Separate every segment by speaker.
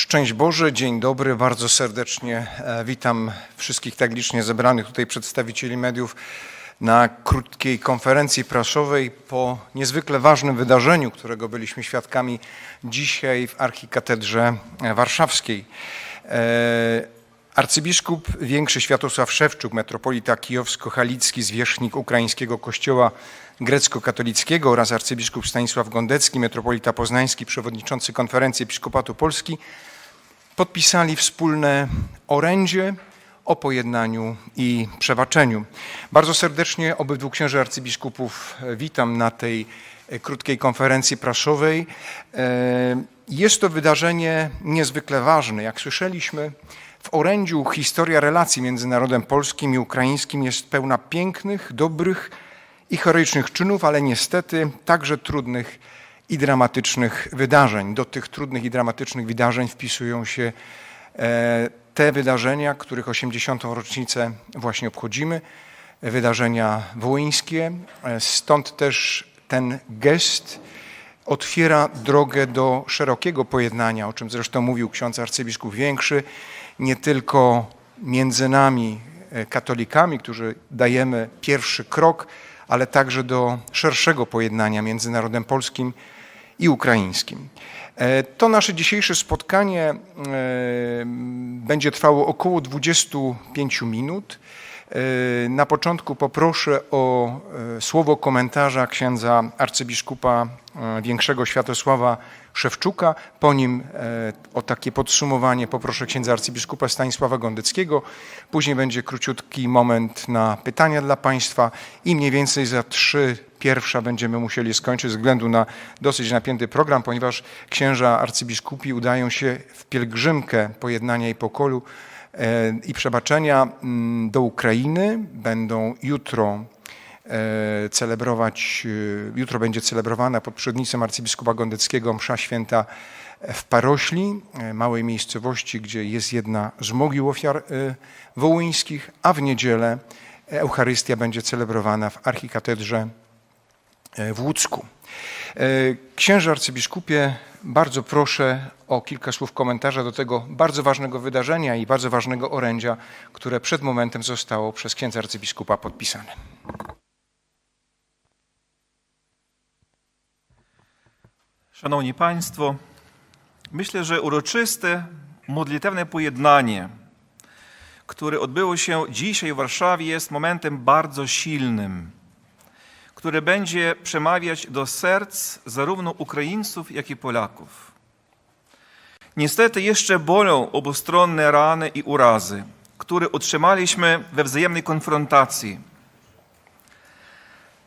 Speaker 1: Szczęść Boże, dzień dobry, bardzo serdecznie e, witam wszystkich tak licznie zebranych tutaj przedstawicieli mediów na krótkiej konferencji prasowej po niezwykle ważnym wydarzeniu, którego byliśmy świadkami dzisiaj w Archikatedrze Warszawskiej. E, Arcybiskup Większy Światosław Szewczuk, metropolita kijowsko-halicki, zwierzchnik ukraińskiego kościoła grecko-katolickiego oraz arcybiskup Stanisław Gondecki, metropolita poznański, przewodniczący konferencji Episkopatu Polski, podpisali wspólne orędzie o pojednaniu i przebaczeniu. Bardzo serdecznie obydwu księży arcybiskupów witam na tej e, krótkiej konferencji prasowej. E, Jest to wydarzenie niezwykle ważne. Jak słyszeliśmy, w orędziu historia relacji między narodem polskim i ukraińskim jest pełna pięknych, dobrych i heroicznych czynów, ale niestety także trudnych i dramatycznych wydarzeń. Do tych trudnych i dramatycznych wydarzeń wpisują się e, te wydarzenia, których 80. rocznicę właśnie obchodzimy, wydarzenia wołyńskie. E, Stąd też ten gest otwiera drogę do szerokiego pojednania, o czym zresztą mówił ksiądz arcybiskup Większy, nie tylko między nami, e, katolikami, którzy dajemy pierwszy krok, ale także do szerszego pojednania między narodem polskim i ukraińskim. E, To nasze dzisiejsze spotkanie e, będzie trwało około 25 minut. E, Na początku poproszę o e, słowo komentarza księdza arcybiskupa e, Większego Światosława Szewczuka. Po nim o takie podsumowanie poproszę księdza arcybiskupa Stanisława Gondeckiego. Później będzie króciutki moment na pytania dla Państwa i mniej więcej za trzy pierwsza będziemy musieli skończyć ze względu na dosyć napięty program, ponieważ księża arcybiskupi udają się w pielgrzymkę pojednania i pokoju i przebaczenia mm, do Ukrainy. Będą jutro e, celebrować, e, jutro będzie celebrowana pod przewodnictwem arcybiskupa Gondeckiego msza święta w Parośli, e, małej miejscowości, gdzie jest jedna z mogił ofiar e, wołyńskich, a w niedzielę Eucharystia będzie celebrowana w archikatedrze e, w Łódzku. E, Księże arcybiskupie, bardzo proszę o kilka słów komentarza do tego bardzo ważnego wydarzenia i bardzo ważnego orędzia, które przed momentem zostało przez księdza arcybiskupa podpisane.
Speaker 2: Szanowni Państwo, myślę, że uroczyste, modlitewne pojednanie, które odbyło się dzisiaj w Warszawie, jest momentem bardzo silnym, które będzie przemawiać do serc zarówno Ukraińców, jak i Polaków. Niestety jeszcze bolą obustronne rany i urazy, które otrzymaliśmy we wzajemnej konfrontacji.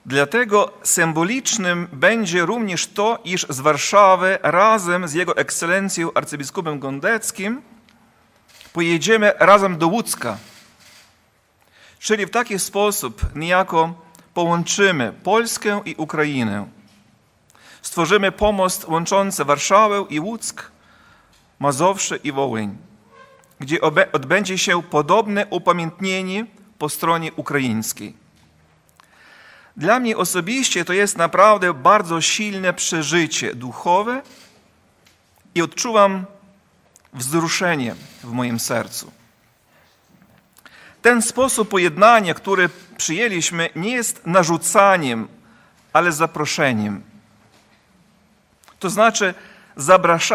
Speaker 2: Dlatego symbolicznym będzie również to, iż z Warszawy razem z Jego Ekscelencją arcybiskupem Gondeckim pojedziemy razem do Łódzka. Czyli w taki sposób niejako połączymy Polskę i Ukrainę. Stworzymy pomost łączący Warszawę i Łuck, Mazowsze i Wołyń, gdzie odbędzie się podobne upamiętnienie po stronie ukraińskiej. Dla mnie osobiście to jest naprawdę bardzo silne przeżycie duchowe i odczuwam wzruszenie w moim sercu. Ten sposób pojednania, który przyjęliśmy, nie jest narzucaniem, ale zaproszeniem. To znaczy,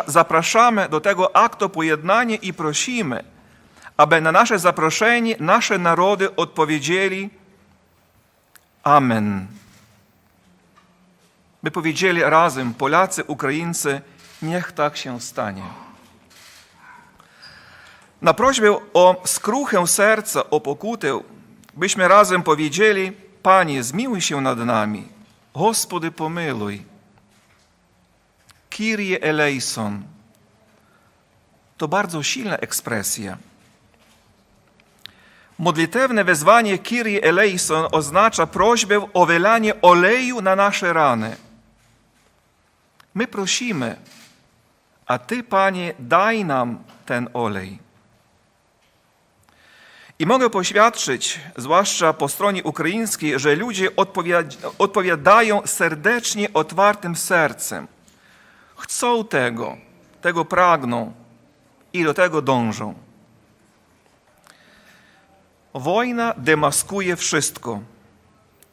Speaker 2: zapraszamy do tego aktu pojednania i prosimy, aby na nasze zaproszenie nasze narody odpowiedzieli Amen. By powiedzieli razem, Polacy, Ukraińcy, niech tak się stanie. Na prośbę o skruchę serca, o pokutę, byśmy razem powiedzieli, Panie, zmiłuj się nad nami, Gospody, pomyluj. Kyrie eleison. To bardzo silna ekspresja. Modlitewne wezwanie Kyrie eleison oznacza prośbę o wylanie oleju na nasze rany. My prosimy, a Ty, Panie, daj nam ten olej. I mogę poświadczyć, zwłaszcza po stronie ukraińskiej, że ludzie odpowiad- odpowiadają serdecznie, otwartym sercem. Chcą tego, tego pragną. i do tego dążą. Wojna demaskuje wszystko.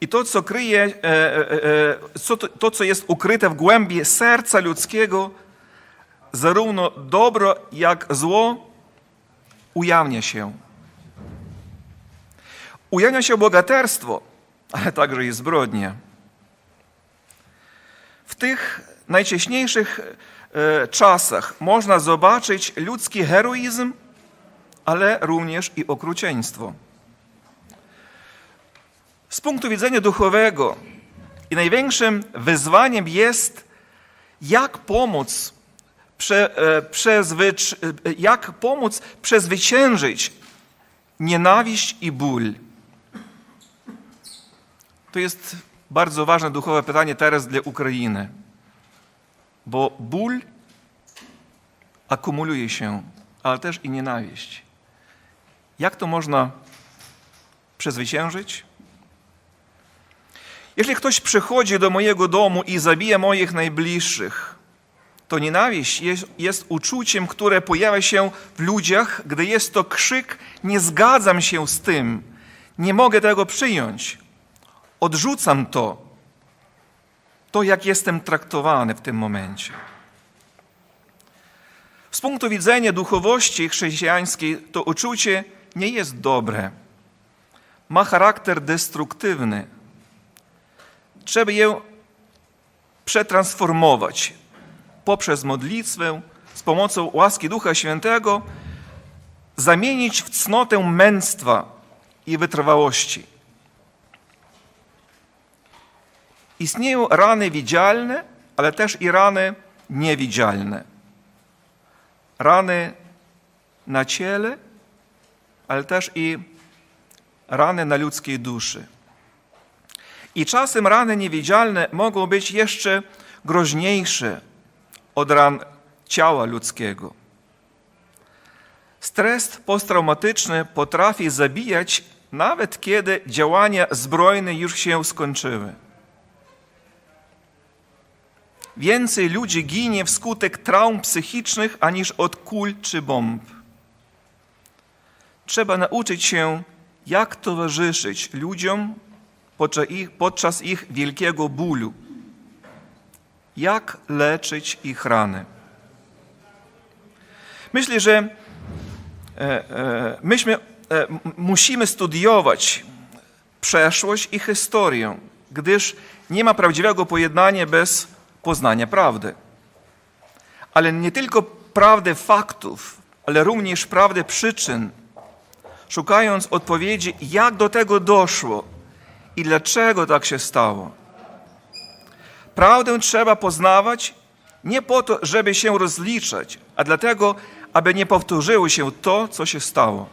Speaker 2: I to, co kryje, e, e, e, to, co jest ukryte w głębi serca ludzkiego, zarówno dobro, jak zło, ujawnia się. Ujawnia się bogaterstwo, ale także i zbrodnia. W tych najciśniejszych e, czasach można zobaczyć ludzki heroizm, ale również i okrucieństwo. Z punktu widzenia duchowego i największym wyzwaniem jest, jak pomóc, prze, e, e, jak pomóc przezwyciężyć nienawiść i ból. To jest bardzo ważne duchowe pytanie teraz dla Ukrainy, bo ból akumuluje się, ale też i nienawiść. Jak to można przezwyciężyć? Jeśli ktoś przychodzi do mojego domu i zabija moich najbliższych, to nienawiść jest, jest uczuciem, które pojawia się w ludziach, gdy jest to krzyk: Nie zgadzam się z tym, nie mogę tego przyjąć, odrzucam to, to jak jestem traktowany w tym momencie. Z punktu widzenia duchowości chrześcijańskiej, to uczucie nie jest dobre. Ma charakter destruktywny. Trzeba je przetransformować poprzez modlitwę, z pomocą łaski Ducha Świętego, zamienić w cnotę męstwa i wytrwałości. Istnieją rany widzialne, ale też i rany niewidzialne. Rany na ciele, ale też i rany na ludzkiej duszy. I czasem rany niewidzialne mogą być jeszcze groźniejsze od ran ciała ludzkiego. Stres posttraumatyczny potrafi zabijać, nawet kiedy działania zbrojne już się skończyły. Więcej ludzi ginie wskutek traum psychicznych aniż od kul czy bomb. Trzeba nauczyć się, jak towarzyszyć ludziom podczas ich, podczas ich wielkiego bólu, jak leczyć ich rany. Myślę, że e, e, myśmy e, musimy studiować przeszłość i historię, gdyż nie ma prawdziwego pojednania bez poznania prawdy. Ale nie tylko prawdy faktów, ale również prawdy przyczyn, szukając odpowiedzi, jak do tego doszło i dlaczego tak się stało. Prawdę trzeba poznawać nie po to, żeby się rozliczać, a dlatego, aby nie powtórzyło się to, co się stało.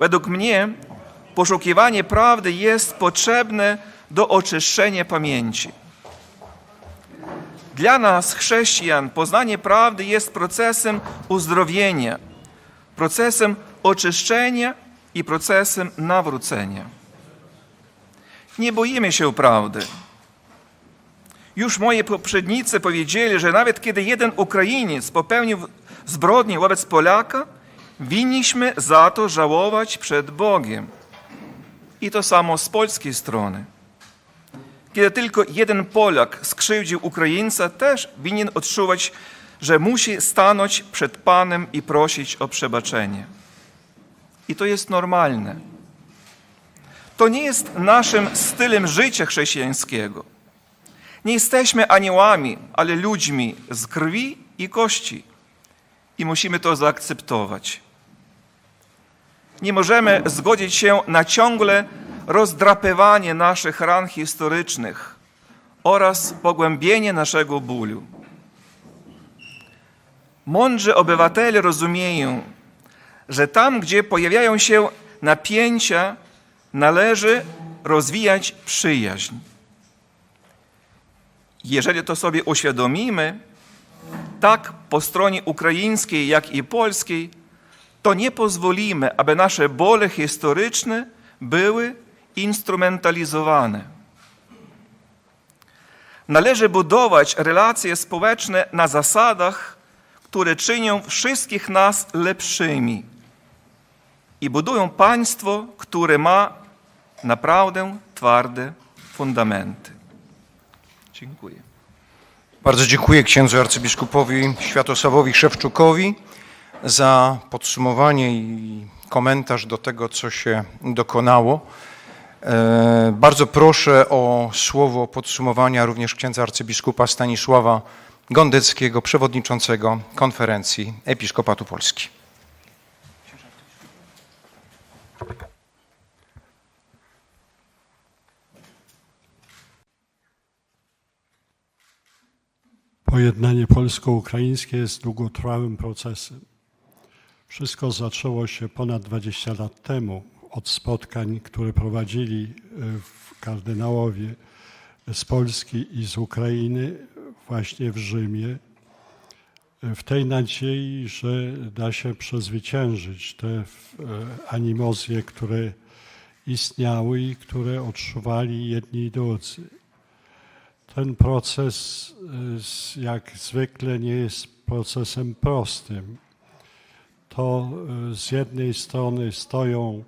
Speaker 2: Według mnie poszukiwanie prawdy jest potrzebne do oczyszczenia pamięci. Dla nas, chrześcijan, poznanie prawdy jest procesem uzdrowienia, procesem oczyszczenia i procesem nawrócenia. Nie boimy się prawdy. Już moi poprzednicy powiedzieli, że nawet kiedy jeden Ukrainiec popełnił zbrodnię wobec Polaka, winniśmy za to żałować przed Bogiem. I to samo z polskiej strony. Kiedy tylko jeden Polak skrzywdził Ukraińca, też winien odczuwać, że musi stanąć przed Panem i prosić o przebaczenie. I to jest normalne. To nie jest naszym stylem życia chrześcijańskiego. Nie jesteśmy aniołami, ale ludźmi z krwi i kości. I musimy to zaakceptować. Nie możemy zgodzić się na ciągle rozdrapywanie naszych ran historycznych oraz pogłębienie naszego bólu. Mądrzy obywatele rozumieją, że tam, gdzie pojawiają się napięcia, należy rozwijać przyjaźń. Jeżeli to sobie uświadomimy, tak po stronie ukraińskiej, jak i polskiej, to nie pozwolimy, aby nasze bóle historyczne były instrumentalizowane. Należy budować relacje społeczne na zasadach, które czynią wszystkich nas lepszymi i budują państwo, które ma naprawdę twarde fundamenty. Dziękuję.
Speaker 1: Bardzo dziękuję księdzu arcybiskupowi Światosławowi Szewczukowi za podsumowanie i komentarz do tego, co się dokonało. E, Bardzo proszę o słowo podsumowania również księdza arcybiskupa Stanisława Gondeckiego, przewodniczącego konferencji Episkopatu Polski.
Speaker 3: Pojednanie polsko-ukraińskie jest długotrwałym procesem. Wszystko zaczęło się ponad 20 lat temu od spotkań, które prowadzili e, kardynałowie z Polski i z Ukrainy właśnie w Rzymie, e, w tej nadziei, że da się przezwyciężyć te e, animozje, które istniały i które odczuwali jedni i drudzy. Ten proces, jak zwykle, nie jest procesem prostym. To z jednej strony stoją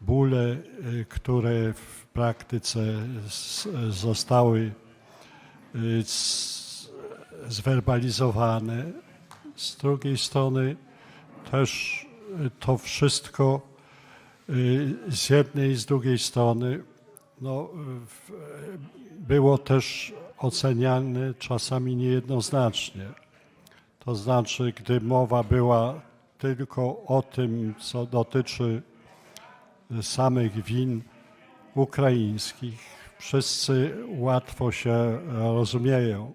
Speaker 3: bóle, y, które w praktyce zostały y, zwerbalizowane. Z drugiej strony też y, to wszystko z jednej i z drugiej strony no, było też oceniane czasami niejednoznacznie. To znaczy, gdy mowa była tylko o tym, co dotyczy samych win ukraińskich, wszyscy łatwo się rozumieją.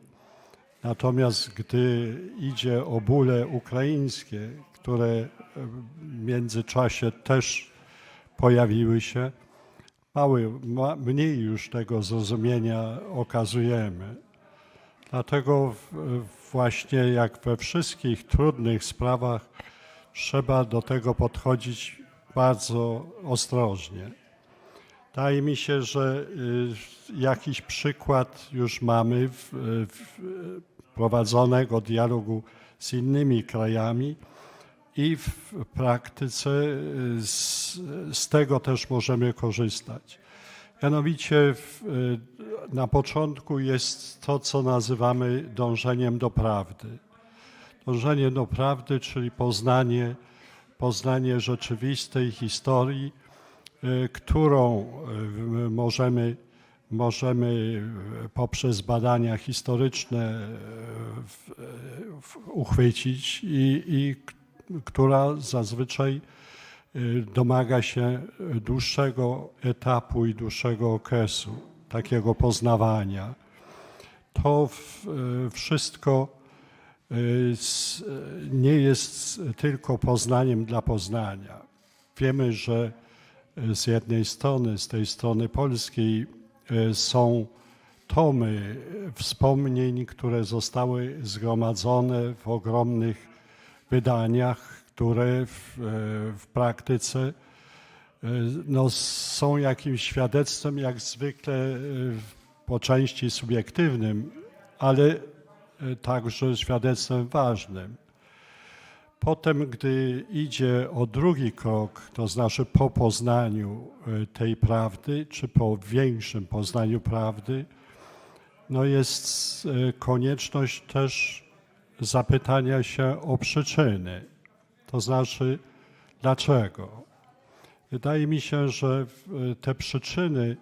Speaker 3: Natomiast gdy idzie o bóle ukraińskie, które w międzyczasie też pojawiły się, mały, ma, mniej już tego zrozumienia okazujemy. Dlatego w- właśnie jak we wszystkich trudnych sprawach trzeba do tego podchodzić bardzo ostrożnie. Wydaje mi się, że y, jakiś przykład już mamy w, w, prowadzonego dialogu z innymi krajami i w praktyce y, z, z tego też możemy korzystać. Mianowicie w, y, na początku jest to, co nazywamy dążeniem do prawdy. Dążenie do prawdy, czyli poznanie, poznanie rzeczywistej historii, y, którą y, możemy, możemy y, poprzez badania historyczne uchwycić i, i która zazwyczaj domaga się dłuższego etapu i dłuższego okresu takiego poznawania. To wszystko nie jest tylko poznaniem dla poznania. Wiemy, że y, z jednej strony, z tej strony polskiej, y, są tomy wspomnień, które zostały zgromadzone w ogromnych wydaniach, które w, w praktyce no, są jakimś świadectwem, jak zwykle po części subiektywnym, ale także świadectwem ważnym. Potem, gdy idzie o drugi krok, to znaczy po poznaniu e, tej prawdy, czy po większym poznaniu prawdy, no jest e, konieczność też zapytania się o przyczyny. To znaczy, dlaczego? Wydaje mi się, że te przyczyny,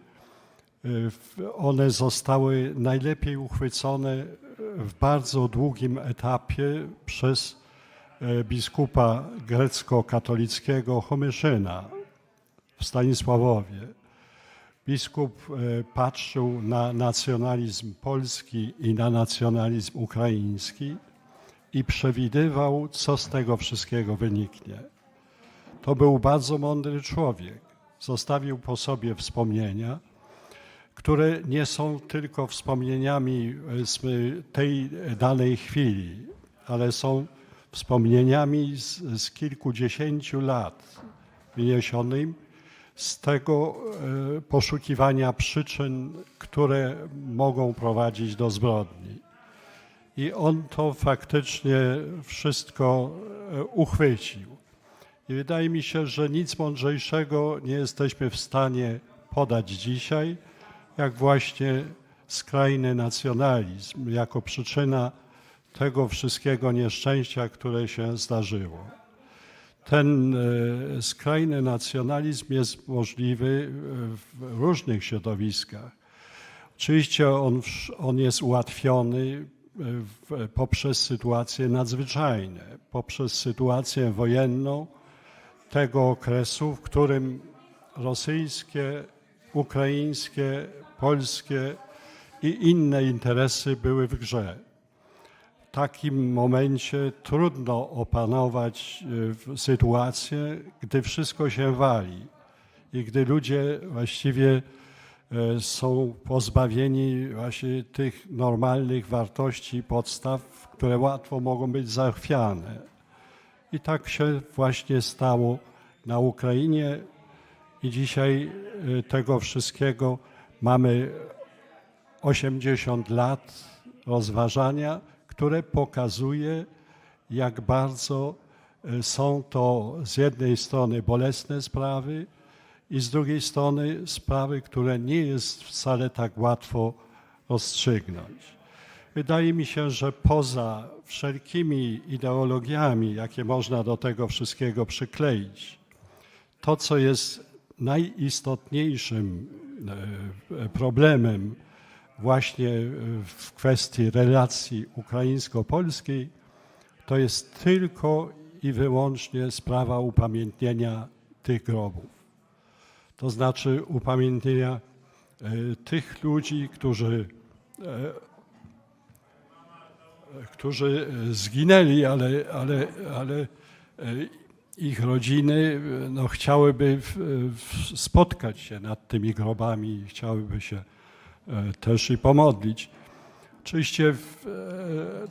Speaker 3: y, one zostały najlepiej uchwycone w bardzo długim etapie przez e, biskupa grecko-katolickiego Homyszyna w Stanisławowie. Biskup e, patrzył na nacjonalizm polski i na nacjonalizm ukraiński i przewidywał, co z tego wszystkiego wyniknie. To był bardzo mądry człowiek. Zostawił po sobie wspomnienia, które nie są tylko wspomnieniami powiedzmy, tej danej chwili, ale są wspomnieniami z, z kilkudziesięciu lat wyniesionymi z tego e, poszukiwania przyczyn, które mogą prowadzić do zbrodni. i on to faktycznie wszystko e, uchwycił. I wydaje mi się, że nic mądrzejszego nie jesteśmy w stanie podać dzisiaj, jak właśnie skrajny nacjonalizm jako przyczyna tego wszystkiego nieszczęścia, które się zdarzyło. Ten e, skrajny nacjonalizm jest możliwy e, w różnych środowiskach. Oczywiście on, on jest ułatwiony e, poprzez sytuacje nadzwyczajne, poprzez sytuację wojenną tego okresu, w którym rosyjskie, ukraińskie, polskie i inne interesy były w grze. W takim momencie trudno opanować e, sytuację, gdy wszystko się wali i gdy ludzie właściwie e, są pozbawieni właśnie tych normalnych wartości i podstaw, które łatwo mogą być zachwiane. I tak się właśnie stało na Ukrainie i dzisiaj e, tego wszystkiego mamy 80 lat rozważania, które pokazuje, jak bardzo e, są to z jednej strony bolesne sprawy i z drugiej strony sprawy, które nie jest wcale tak łatwo rozstrzygnąć. Wydaje mi się, że poza wszelkimi ideologiami, jakie można do tego wszystkiego przykleić, to, co jest najistotniejszym problemem właśnie e, w kwestii relacji ukraińsko-polskiej, to jest tylko i wyłącznie sprawa upamiętnienia tych grobów. To znaczy upamiętnienia e, tych ludzi, którzy którzy e, zginęli, ale, ale, ale e, ich rodziny e, no, chciałyby w spotkać się nad tymi grobami chciałyby się e, też i pomodlić. Oczywiście e,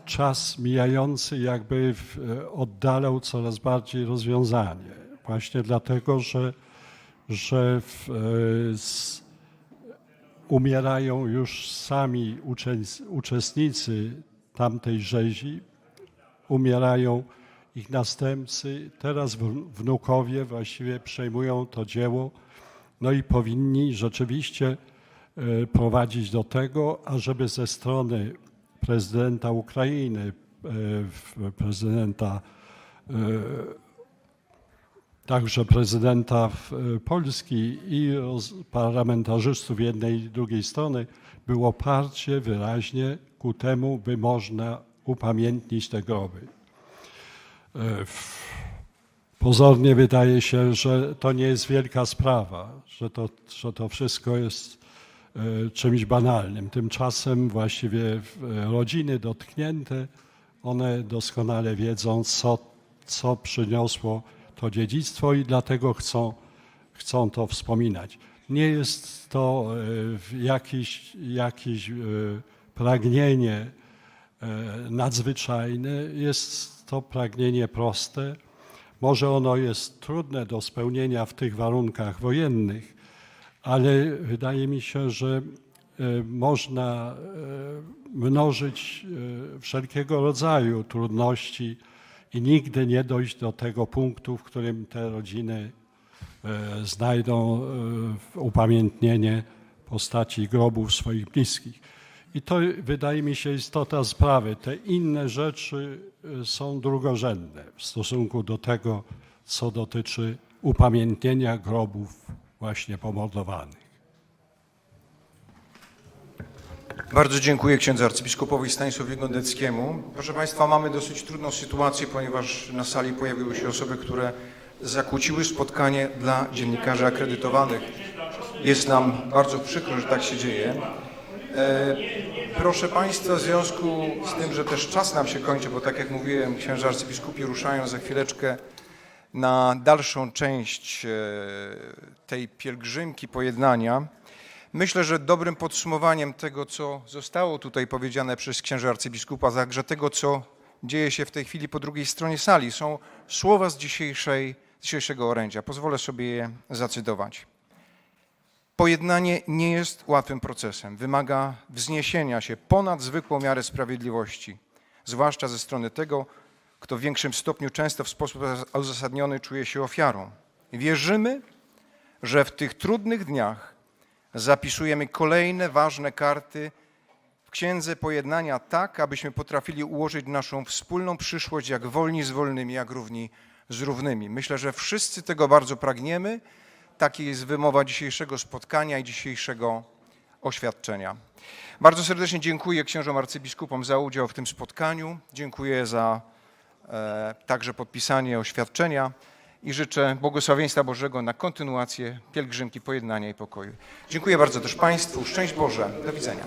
Speaker 3: czas mijający jakby e, oddalał coraz bardziej rozwiązanie. Właśnie dlatego, że, że w, e, z, umierają już sami uczes- uczestnicy tamtej rzezi, umierają ich następcy, teraz wn- wnukowie właściwie przejmują to dzieło, no i powinni rzeczywiście e, prowadzić do tego, ażeby ze strony prezydenta Ukrainy, e, prezydenta e, także prezydenta Polski i parlamentarzystów jednej i drugiej strony było parcie wyraźnie ku temu, by można upamiętnić te groby. Pozornie wydaje się, że to nie jest wielka sprawa, że to, że to wszystko jest e, czymś banalnym. Tymczasem właściwie e, rodziny dotknięte, one doskonale wiedzą, co, co przyniosło to dziedzictwo i dlatego chcą, chcą to wspominać. Nie jest to e, jakieś, jakieś pragnienie nadzwyczajne, jest to pragnienie proste. Może ono jest trudne do spełnienia w tych warunkach wojennych, ale wydaje mi się, że e, można e, mnożyć e, wszelkiego rodzaju trudności i nigdy nie dojść do tego punktu, w którym te rodziny znajdą upamiętnienie postaci grobów swoich bliskich. I to wydaje mi się istota sprawy. Te inne rzeczy są drugorzędne w stosunku do tego, co dotyczy upamiętnienia grobów właśnie pomordowanych.
Speaker 1: Bardzo dziękuję księdzu arcybiskupowi Stanisławowi Gondeckiemu. Proszę Państwa, mamy dosyć trudną sytuację, ponieważ na sali pojawiły się osoby, które zakłóciły spotkanie dla dziennikarzy akredytowanych. Jest nam bardzo przykro, że tak się dzieje. E, Proszę Państwa, w związku z tym, że też czas nam się kończy, bo tak jak mówiłem, księża arcybiskupi ruszają za chwileczkę na dalszą część e, tej pielgrzymki pojednania. Myślę, że dobrym podsumowaniem tego, co zostało tutaj powiedziane przez księża arcybiskupa, także tego, co dzieje się w tej chwili po drugiej stronie sali, są słowa z dzisiejszej, dzisiejszego orędzia. Pozwolę sobie je zacytować. Pojednanie nie jest łatwym procesem. Wymaga wzniesienia się ponad zwykłą miarę sprawiedliwości. zwłaszcza ze strony tego, kto w większym stopniu często w sposób uzasadniony czuje się ofiarą. Wierzymy, że w tych trudnych dniach zapisujemy kolejne ważne karty w Księdze Pojednania tak, abyśmy potrafili ułożyć naszą wspólną przyszłość jak wolni z wolnymi, jak równi z równymi. Myślę, że wszyscy tego bardzo pragniemy. Taki jest wymowa dzisiejszego spotkania i dzisiejszego oświadczenia. Bardzo serdecznie dziękuję księżom arcybiskupom za udział w tym spotkaniu. Dziękuję za e, także podpisanie oświadczenia i życzę błogosławieństwa Bożego na kontynuację pielgrzymki pojednania i pokoju. Dziękuję bardzo też Państwu. Szczęść Boże. Do widzenia.